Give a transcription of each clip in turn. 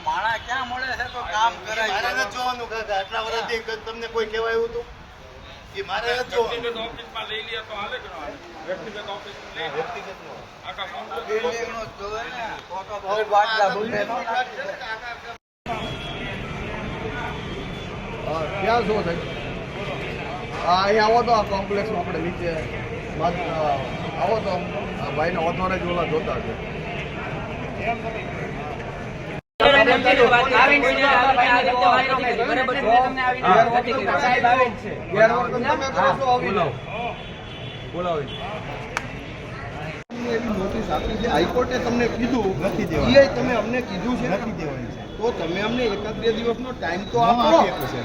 માણા ક્યાં મળે છે? તો કામ કરાય. જોવાનું કાકા આટલા વર્ષથી તમને કોઈ કહેવાયું હતું એ મારે નું ને બહુ નો. ક્યાં શું થાય? હા અહીંયા આવો તો આ કોમ્પ્લેક્સમાં આપણે નીચે આવો તો. આ ભાઈને ઓથોરે જ ઓલા જોતા છે. ગેરવર્તન તમે કરો છો એવી નોટિસ આપી છે. હાઈકોર્ટે તમને કીધું નથી દેવાની. તમે અમને કીધું છે. નથી દેવાની છે તો તમે અમને એકાદ બે દિવસનો ટાઈમ તો આપો.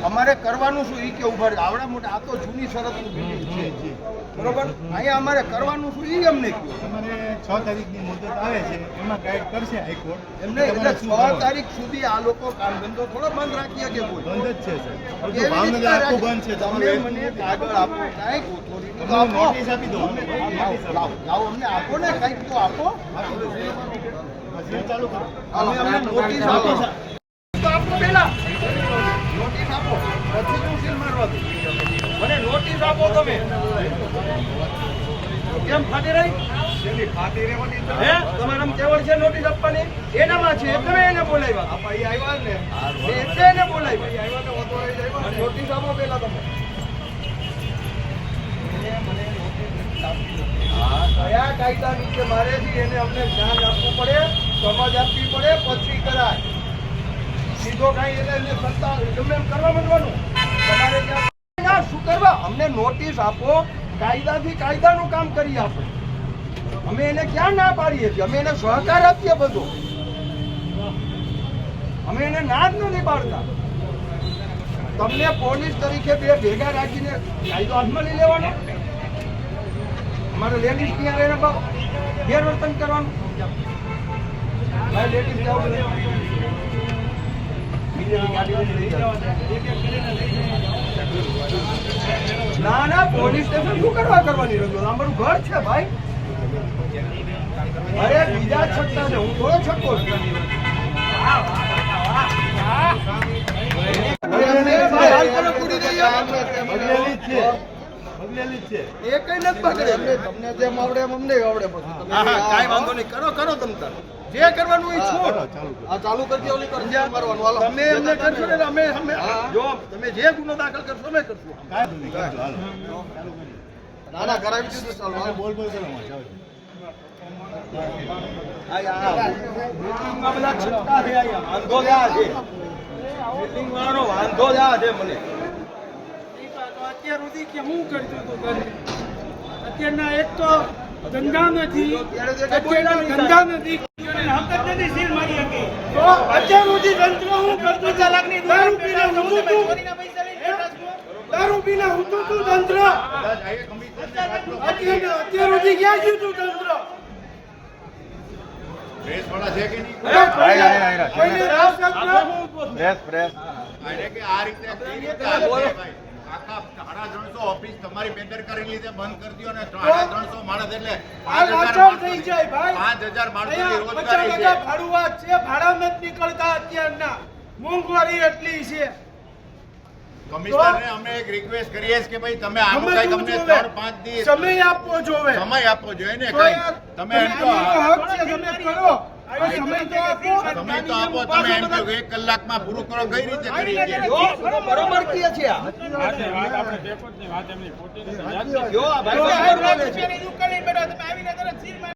અમારે કરવાનું શું? એ કે ઊભા આવડા મોટા આ તો જૂની શરતનું બિલ્ડિંગ છે. બરોબર? અહીંયા અમારે કરવાનું શું? એ અમને કહ્યું તમારે છ તારીખની મુદત આવે છે એમાં ગાઈડ કરશે હાઈકોર્ટ. એમને એટલે છ તારીખ સુધી આ લોકો કામ ધંધો થોડો બંધ રાખી શકે કોઈ. બંધ જ છે સર બંધ છે તમે મને કાગળ આપો કાંઈક ઓથોરિટી આપો. નોટિસ આપી દો લાવો, લાવો, અમને આપો ને. કાંઈક તો આપો. ચાલુ કરો હાલો, અમને નોટિસ આપો. તો આપો પહેલા. નોટિસ આપો. પછી હું સીલ મારવા મને નોટિસ આપો તમે. કેમ ફાટી રહી? હે? તમારે કેવળ છે નોટિસ આપવાની? એનામાં છે. તમે એને બોલાવ્યા. આપા આવ્યા ને. એટલે એને બોલાવ્યા. નોટિસ આપો પેલા તમે. કાયદા નીચે મારે છે, એને અમને જ્ઞાન આપવું પડે, સમજ આપવી પડે, પછી કરાય. સીધો કાંઈ એટલે એને સત્તા, ગમે એમ કરવા માંડવાનું. તમારે ત્યાં શું કરવા? અમને નોટિસ આપો, કાયદાથી કાયદાનું કામ કરી આપો. અમે એને ક્યાં ના પાડીએ છીએ? અમે એને સહકાર આપીએ બધો. અમે એને ના જ નથી પાડતા તમને પોલીસ તરીકે બે ભેગા રાખીને કાયદો હાથમાં લઈ લેવાનો. અમારે લેડીઝ ત્યાં રહીને બહુ ગેરવર્તન કરવાનું? ભાઈ લેડીઝ જાઓ. ના ના, પોલીસ સ્ટેશન શું કરવા કરવાની રજો અમારું ઘર છે ભાઈ. અરે, બીજા છક્કા છે. હું થોડો છક્કો છું બગડેલી જ છે બગડેલી જ છે. એ કઈ નથી પકડે. તમને જેમ આવડે એમ અમને આવડે પછી. તમે વાંધો નહીં. કરો કરો તમ તાર. જે કરવાનું એ છો કરો, ચાલુ કરો. આ ચાલુ કરી દો ઓલી કરી. મારવાનું. હાલો. તમે એમને કરશો ને અમે અમે જો તમે જે ગુનો દાખલ કરશો અમે કરશું. કાંઈ નહીં કરજો હાલો. ના ના કરાવી દીધું ચાલો તમે બોલ બોલ કરો ચાલો. બિલ્ડિંગમાં બધા છટકા છે. અહીંયા વાંધો જ આ છે. બિલ્ડિંગ વાળાનો વાંધો જ આ છે મને. અત્યાર સુધી કે હું કરતો હતો ઘરે અત્યારના એક તો ધંધા નથી તો અત્યારના ધંધા નથી અને નથી સીલ મારી હતી. તો અત્યાર સુધી તંત્ર હું કરતું હતું દારૂ પીને ઊંઘું દારૂ પીને ઊંઘું હતું તંત્ર અત્યાર સુધી ક્યાં ગયું હતું તંત્ર પ્રેસવાળા છે કે નહીં? હે? કોઈને રાસ કરતો? આને આ રીતે કઈ સાડા ત્રણસો ઓફિસ તમારી બેદરકારી લીધે બંધ કરી દો અને સાડા ત્રણસો માણસ એટલે પાંચ હજાર લાચાર થઈ જાય ભાઈ. પાંચ હજાર માણસોની અહીંયા પચાસ રોજગારી છે. ભાડુઆત છે ભાડા નીકળતા અત્યારના. મોંઘવારી એટલી છે. કમિશનરને અમે એક રિક્વેસ્ટ કરીએ કે ભાઈ તમે આનું કઈ તમને સમય આપવો જોવે. સમય આપવો જોઈએ ને કઈ. તમે એમ તમે કહો આનો તો હક છે તમે કરો. સમય તો આપો સમય તો આપો તમે એમ કહો એક કલાકમાં પૂરું કરો કઈ રીતે કરી બરોબર કહે છે. આ.